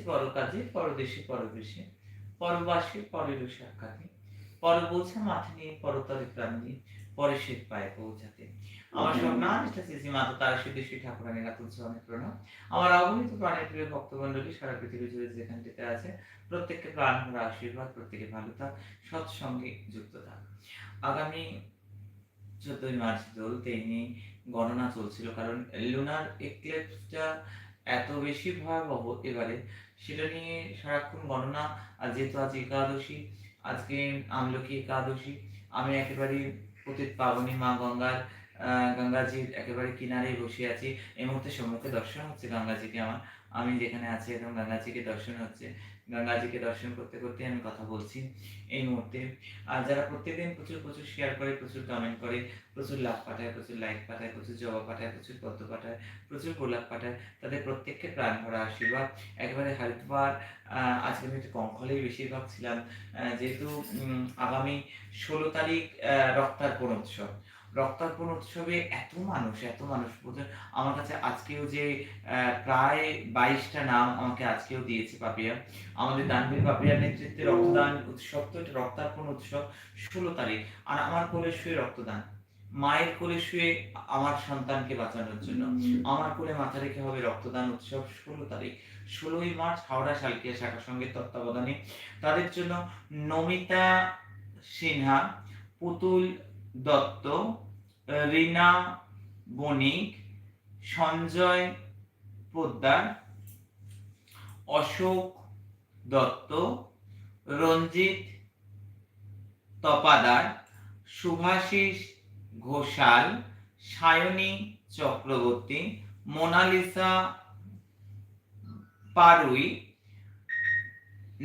পরকাজে পরদেশে পরবেশে পরবাসে পর বোঝা মাথা নিয়ে পরতরে প্রাণ পরেশের পায়ে পৌঁছাতে। আমার সব না নিষ্ঠা শ্রী মাতা তারা চরণে প্রণাম। আমার অগণিত প্রাণের প্রিয় ভক্তমণ্ডলী সারা পৃথিবী জুড়ে যেখানটিতে আছে প্রত্যেককে প্রাণ ভরা আশীর্বাদ প্রত্যেকে ভালো থাক সৎসঙ্গে যুক্ত থাক। আগামী চোদ্দই মার্চ দোল তেইনি গণনা চলছিল কারণ লুনার এক্লেপসটা এত বেশি ভয়াবহ এবারে, সেটা নিয়ে সারাক্ষণ গণনা আর যেহেতু আজ একাদশী, আজকে আমলকি একাদশী, আমি একেবারে পতিত পাবনি মা গঙ্গার গঙ্গাজির একেবারে কিনারে বসে আছি। এই মুহূর্তে সম্মুখে দর্শন হচ্ছে গঙ্গাজিকে আমার। আমি যেখানে আছি এবং গঙ্গাজিকে দর্শন হচ্ছে। গঙ্গাজিকে দর্শন করতে করতে আমি কথা বলছি এই মুহূর্তে। আর যারা প্রত্যেকদিন প্রচুর প্রচুর শেয়ার করে প্রচুর কমেন্ট করে প্রচুর লাভ পাঠায় প্রচুর লাইক পাঠায় প্রচুর জবাব পাঠায় প্রচুর পদ্ম পাঠায় প্রচুর গোলাপ পাঠায় তাদের প্রত্যেককে প্রাণ ভরা আশীর্বাদ। একেবারে হরিদ্বার আজকে আমি একটু কঙ্খলেই বেশিরভাগ ছিলাম। যেহেতু আগামী ষোলো তারিখ আহ, রক্তার্পণ উৎসব। রক্তার্পণ উৎসবে এত মানুষ এত মানুষ আমার কাছে আজকেও যে প্রায় বাইশটা নাম আমাকে আজকেও দিয়েছে পাপিয়া। আমাদের দানবীর পাপিয়ার নেতৃত্বে রক্তদান উৎসব তো এটা রক্তার্পণ উৎসব ষোলো তারিখ। আর আমার কোলে শুয়ে রক্তদান। মায়ের কোলে শুয়ে আমার সন্তানকে বাঁচানোর জন্য। আমার কোলে মাথা রেখে হবে রক্তদান উৎসব ষোলো তারিখ। ষোলোই মার্চ হাওড়া শালকিয়া শাখা সঙ্গে তত্ত্বাবধানে। তাদের জন্য নমিতা সিনহা পুতুল দত্ত, রিনা বণিক, সঞ্জয় পোদ্দার, অশোক দত্ত, রঞ্জিত তপাদার, শুভাশিস ঘোষাল, সায়নী চক্রবর্তী, মোনালিসা পারুই,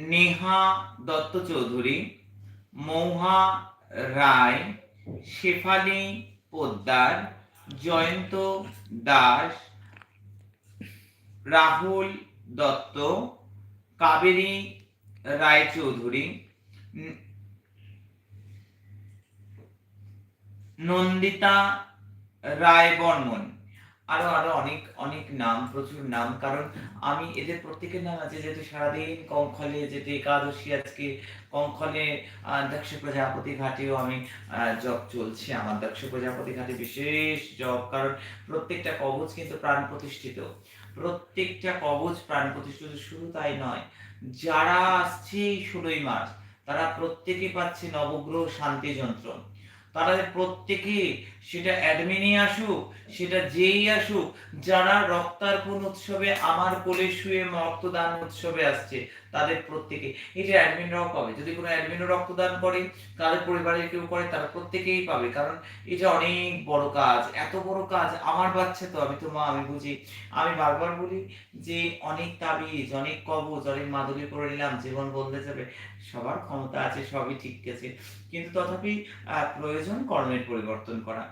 নেহা দত্ত চৌধুরী, মৌহা রায় শেফালি পোদ্দার জয়ন্ত দাস রাহুল দত্ত কাবেরী রায়চৌধুরী নন্দিতা রায় বর্মন আরও আরও অনেক অনেক নাম, প্রচুর নাম। কারণ আমি এদের প্রত্যেকের নাম আছে যেহেতু সারাদিন কঙ্খলে যেহেতু একাদশী আজকে কঙ্খলে দক্ষ প্রজাপতি ঘাটেও আমি জব চলছে। আমার দক্ষ প্রজাপতি ঘাটে বিশেষ জব কারণ প্রত্যেকটা কবচ কিন্তু প্রাণ প্রতিষ্ঠিত। প্রত্যেকটা কবচ প্রাণ প্রতিষ্ঠিত। শুধু তাই নয়, যারা আসছে ষোলোই মার্চ, তারা প্রত্যেকে পাচ্ছে নবগ্রহ শান্তি যন্ত্র। তারা প্রত্যেকে সেটা অ্যাডমিনই আসুক, সেটা যেই আসুক, যারা রক্তার্পণ উৎসবে, আমার কোলে শুয়ে রক্তদান উৎসবে আসছে, তাদের প্রত্যেকে। এটা অ্যাডমিনরাও পাবে। যদি কোনো অ্যাডমিনও রক্তদান করে, তাদের পরিবারের কেউ করে, তারা প্রত্যেকেই পাবে। কারণ এটা অনেক বড় কাজ। এত বড় কাজ, আমার বাচ্চা তো, আমি তো মা, আমি বুঝি। আমি বারবার বলি যে, অনেক তাবিজ, অনেক কবচ অনেক মাদুলি করে নিলাম, জীবন বদলে যাবে। সবার ক্ষমতা আছে, সবই ঠিক আছে কিন্তু তথাপি প্রয়োজন কর্মের পরিবর্তন করা।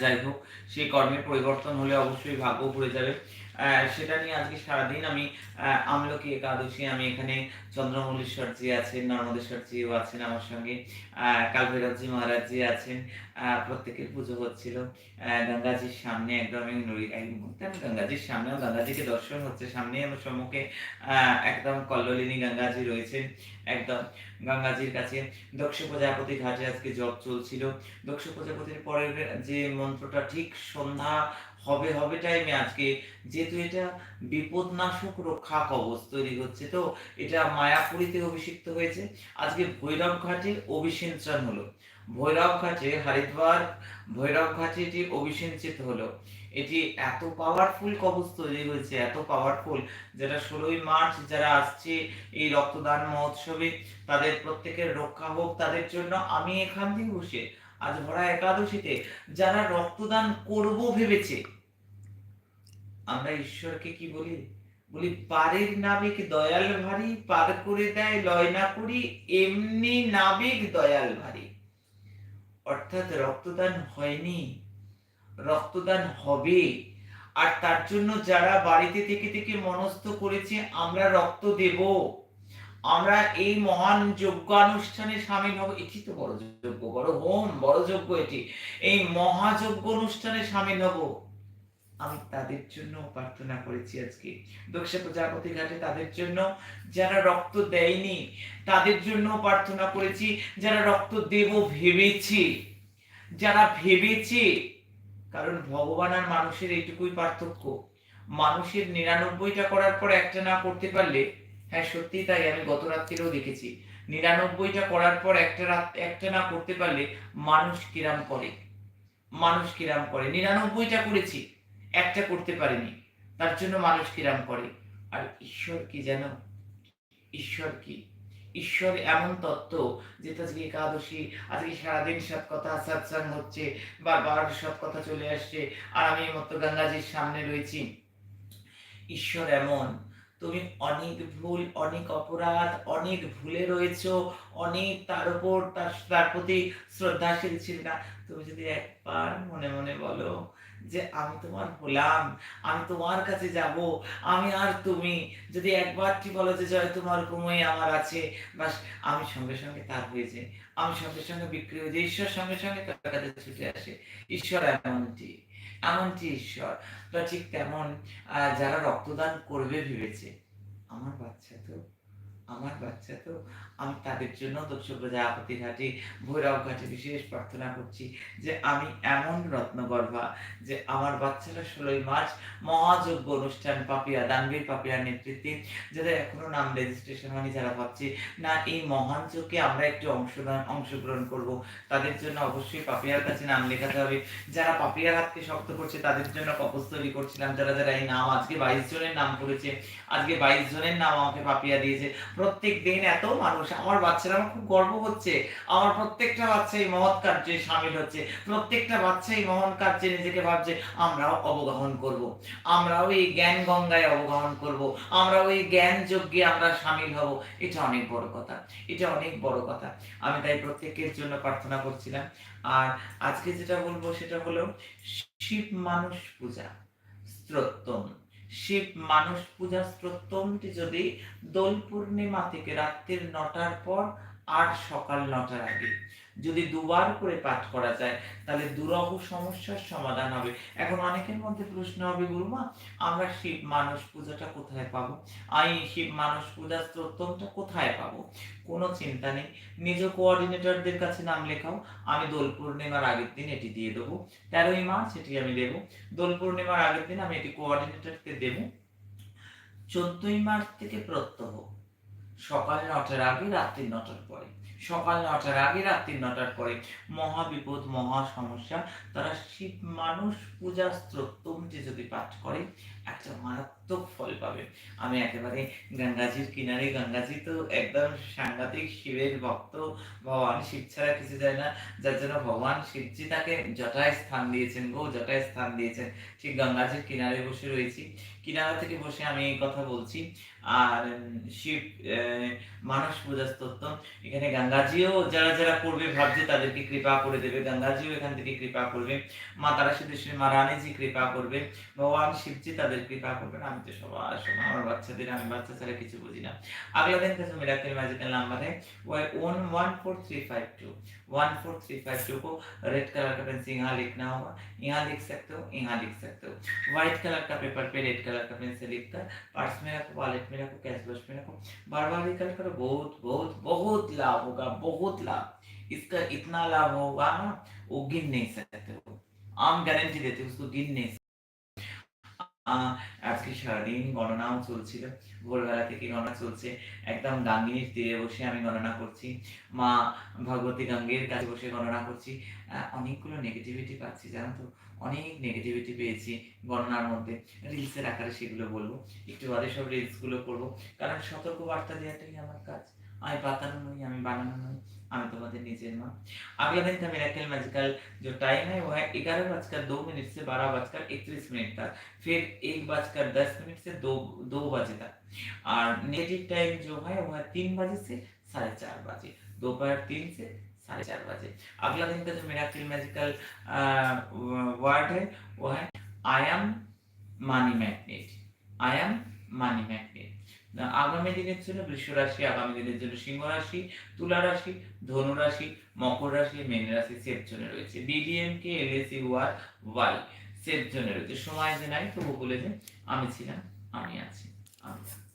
যাই হোক, সেই কর্মের পরিবর্তন হলে অবশ্যই ভাগ্য ঘুরে যাবে। সেটা নিয়ে আজকে সারাদিন আমি আমলকি একাদশী আমি এখানে চন্দ্রমল্লেশ্বর জি আছেন নর্মদেশ্বর জিও আছেন আমার সঙ্গে আহ, কালভৈরবজি মহারাজ জি আছেন প্রত্যেকের পুজো হচ্ছিল গঙ্গাজির সামনে একদম গঙ্গাজির সামনেও গঙ্গাজিকে দর্শন হচ্ছে সামনে আমার সম্মুখে একদম কল্লোলিনী গঙ্গাজি রয়েছেন একদম গঙ্গাজির কাছে দক্ষ প্রজাপতি ঘাটে আজকে জপ চলছিল দক্ষ প্রজাপতির পরের যে মন্ত্রটা ঠিক সন্ধ্যা হবে হবে টাইমে আজকে। যেহেতু এটা বিপদনাশক রক্ষা কবচ তৈরি হচ্ছে, তো এটা মায়াপুরীতে অভিষিক্ত হয়েছে। আজকে ভৈরব ঘাটে অভিষেচন হলো। ভৈরব ঘাটে হরিদ্বার, ভৈরব ঘাটে এটি অভিষেচিত হলো। এটি এত পাওয়ারফুল কবচ তৈরি হয়েছে, এত পাওয়ারফুল যেটা ষোলোই মার্চ যারা আসছে এই রক্তদান মহোৎসবে, তাদের প্রত্যেকের রক্ষা হোক, তাদের জন্য আমি এখান থেকে বসে আজ ভরা একাদশীতে যারা রক্তদান করব ভেবেছে, আমরা ঈশ্বরকে কি বলি? বলি, পারের নাবিক দয়াল ভারী, পার করে দেয় লয় না করি, এমনি নাবিক দয়াল ভারী। অর্থাৎ রক্তদান হয়নি, রক্তদান হবে। আর তার জন্য যারা বাড়িতে থেকে থেকে মনস্থ করেছে, আমরা রক্ত দেব। আমরা এই মহান যজ্ঞানুষ্ঠানে সামিল হব। এটি তো বড় যজ্ঞ, বড় হোম, বড় যজ্ঞ এটি। এই মহাযজ্ঞ অনুষ্ঠানে সামিল হব। আমি তাদের জন্য প্রার্থনা করেছি আজকে। দক্ষিণ প্রজাপতি ঘাটে তাদের জন্য যারা রক্ত দেয়নি, তাদের জন্য প্রার্থনা করেছি, যারা রক্ত দেব ভেবেছি, যারা ভেবেছি, কারণ ভগবান আর মানুষের এইটুকুই পার্থক্য। মানুষের নিরানব্বইটা করার পর একটা না করতে পারলে হ্যাঁ সত্যি তাই, আমি গত রাত্রিরেও দেখেছি। নিরানব্বইটা করার পর একটা রাত, একটা না করতে পারলে মানুষ কিরাম করে। মানুষ কিরাম করে। নিরানব্বইটা করেছি, একটা করতে পারেনি। তার জন্য মানুষ কিরাম করে। আর ঈশ্বর কি জানো? ঈশ্বর কি? ঈশ্বর এমন তত্ত্ব যে আজকে একাদশী, আজকে সারাদিন সৎ কথা সৎসঙ্গ হচ্ছে, বারবার সৎ কথা চলে আসছে, আর আমি মতো গঙ্গাজির সামনে রয়েছি। ঈশ্বর এমন তুমি অনেক ভুল, অনেক অপরাধ, অনেক ভুলে রয়েছ, অনেক তার উপর তার প্রতি শ্রদ্ধাশীল ছিল না। তুমি যদি একবার মনে মনে বলো যে আমি তোমার হলাম, আমি তোমার কাছে যাব, আমি আর তুমি। যদি একবারটি বলো যে জয় তোমার ঘুমোই আমার আছে, বাস আমি সঙ্গে সঙ্গে তার হয়ে যাই। আমি সঙ্গে সঙ্গে বিক্রি হয়ে যাই, ঈশ্বর সঙ্গে সঙ্গে তার কাছে ছুটে আসে। ঈশ্বর এমনটি। এমনটি ঈশ্বর? তো ঠিক তেমন যারা রক্তদান করবে ভেবেছে? আমার বাচ্চা তো আমার বাচ্চা তো, আমি তাদের জন্য দক্ষ প্রজাপতি ঘাটে, ভৈরব ঘাটে বিশেষ প্রার্থনা করছি যে আমি এমন রত্নগর্ভা যে আমার বাচ্চারা ষোলোই মার্চ মহাযজ্ঞ অনুষ্ঠান পাপিয়া দানবীর পাপিয়ার নেতৃত্বে, যাদের এখনও নাম রেজিস্ট্রেশন হয়নি যারা ভাবছে, না, এই মহান যজ্ঞে আমরা একটু অংশগ্রহণ অংশগ্রহণ করব। তাদের জন্য অবশ্যই পাপিয়ার কাছে নাম লেখাতে হবে। যারা পাপিয়ার হাতকে শক্ত করছে, তাদের জন্য কপস তৈরি করছিলাম। যারা যারা এই নাম আজকে বাইশ জনের নাম করেছে, আজকে বাইশ জনের নাম আমাকে পাপিয়া দিয়েছে। প্রত্যেক দিন এত মানুষ। আমার বাচ্চারা আমার খুব গর্ব হচ্ছে। আমার প্রত্যেকটা বাচ্চা এই মহৎ কার্যে সামিল হচ্ছে। প্রত্যেকটা বাচ্চা এই মহান কার্যে নিজেকে ভাবছে, আমরাও অবগাহন করব। আমরাও এই জ্ঞান গঙ্গায় অবগাহন করব। আমরাও এই জ্ঞান যজ্ঞে আমরা সামিল হব। এটা অনেক বড় কথা। এটা অনেক বড় কথা। আমি তাই প্রত্যেকের জন্য প্রার্থনা করছিলাম। আর আজকে যেটা বলব সেটা হলো, শিব মানুষ পূজা স্তোত্তম শিব মানুষ পূজা স্তোত্তমটি যদি দোল পূর্ণিমা থেকে রাত্রির নটার পর আর সকাল নটার আগে। যদি দুবার করে পাঠ করা যায়, তাহলে দুরহ সমস্যার সমাধান হবে। এখন অনেকের মধ্যে প্রশ্ন হবে গুরুমা আমরা শিব মানুষ পূজাটা কোথায় পাবো? আমি শিব মানুষ পূজা স্তোত্তমটা কোথায় পাবো? কোনো চিন্তা নেই। নিজ কোঅর্ডিনেটরদের কাছে নাম লেখাও। আমি দোল পূর্ণিমার আগের দিন এটি দিয়ে দেবো। তেরোই মার্চ এটি আমি দেবো। দোল পূর্ণিমার আগের দিন আমি এটি কোঅর্ডিনেটরকে দেবো। চোদ্দই মার্চ থেকে প্রত্যহ। সকাল নটার আগে রাত্রি নটার পরে। সকাল নটার আগে, রাত্রি নটার পরে মহা বিপদ মহা সমস্যা তারা শিব মানুষ পূজা স্তোত্তমটি যদি পাঠ করে, একটা মারাত্মক ফল পাবে। আমি একেবারে গঙ্গাজির কিনারে, গঙ্গাজি তো একদম সাংঘাতিক শিবের ভক্ত। ভগবান শিব ছাড়া কিছু যায় না। যার জন্য ভগবান শিবজি তাকে জটায় স্থান দিয়েছেন গো জটায় স্থান দিয়েছেন। ঠিক গঙ্গাজির কিনারে বসে রয়েছি। কিনারা থেকে বসে আমি এই কথা বলছি আর উম, শিব আহ, মানস পূজা স্তোত্র এখানে গঙ্গাজিও যারা যারা করবে ভাবছে তাদেরকে কৃপা করে দেবে গঙ্গাজিও এখান থেকে কৃপা করবে মা তারা সিদ্ধেশ্বরী মা রানীজি কৃপা করবে ভগবান শিবজি তাদের কৃপা করবেন আমি তো সবার সময় আমার বাচ্চাদের আমি বাচ্চা ছাড়া কিছু বুঝি না अगला दिन का जो मिराकल मैजिकल नंबर है वो है one one four three five two one four three five two को रेड कलर का पेन से यहाँ लिखना होगा यहाँ लिख सकते हो यहाँ लिख सकते हो व्हाइट कलर का पेपर पे रेड कलर का कमेंट से लिख कर पर्स में रखो वॉलेट में रखो कैश वॉश में रखो। बार बार रिकल करो, बहुत बहुत बहुत लाभ होगा, बहुत लाभ। इसका इतना लाभ होगा ना, वो गिन नहीं सकते हो आम गारंटी देते उसको गिन नहीं আজকে সারাদিন গণনাও চলছিল। ভোরবেলা থেকে গণনা চলছে। একদম গাঙ্গিনীর তীরে বসে আমি গণনা করছি। মা ভগবতী গঙ্গের কাছে বসে গণনা করছি। অনেকগুলো নেগেটিভিটি পাচ্ছি, জানো তো? অনেক নেগেটিভিটি পেয়েছি গণনার মধ্যে। রিলসের আকারে সেগুলো বলব। একটু বাদে সব রিলসগুলো করব। কারণ সতর্ক বার্তা দেওয়াটাই আমার কাজ। আমি পাতানো নই আমি বানানো নই আমি তোমাদের নিজের মা अगला दिन का मिराकल मैजिकल जो टाइम है वो है ग्यारह बजकर दो मिनट से बारह बजकर इकतीस मिनट तक फिर एक बजकर दस मिनट से दो दो बजे तक और नेगेटिव टाइम जो है वो है तीन बजे से साढ़े चार बजे दोपहर तीन से साढ़े चार बजे अगला दिन का जो मिराकल मैजिकल वर्ड है वो है I am money magnet I am money magnet আগামী দিনের জন্য বৃষ রাশি, আগামী দিনের জন্য সিংহ রাশি, তুলা রাশি, ধনু রাশি, মকর রাশি, মেন রাশি সেফ জোনে রয়েছে ডিডিএম কে এলএসি ওয়ার ওয়াই সেফ জোনে রয়েছে সময় যে নাই তবু বলে যে আমি ছিলাম, আমি আছি আমি আছি।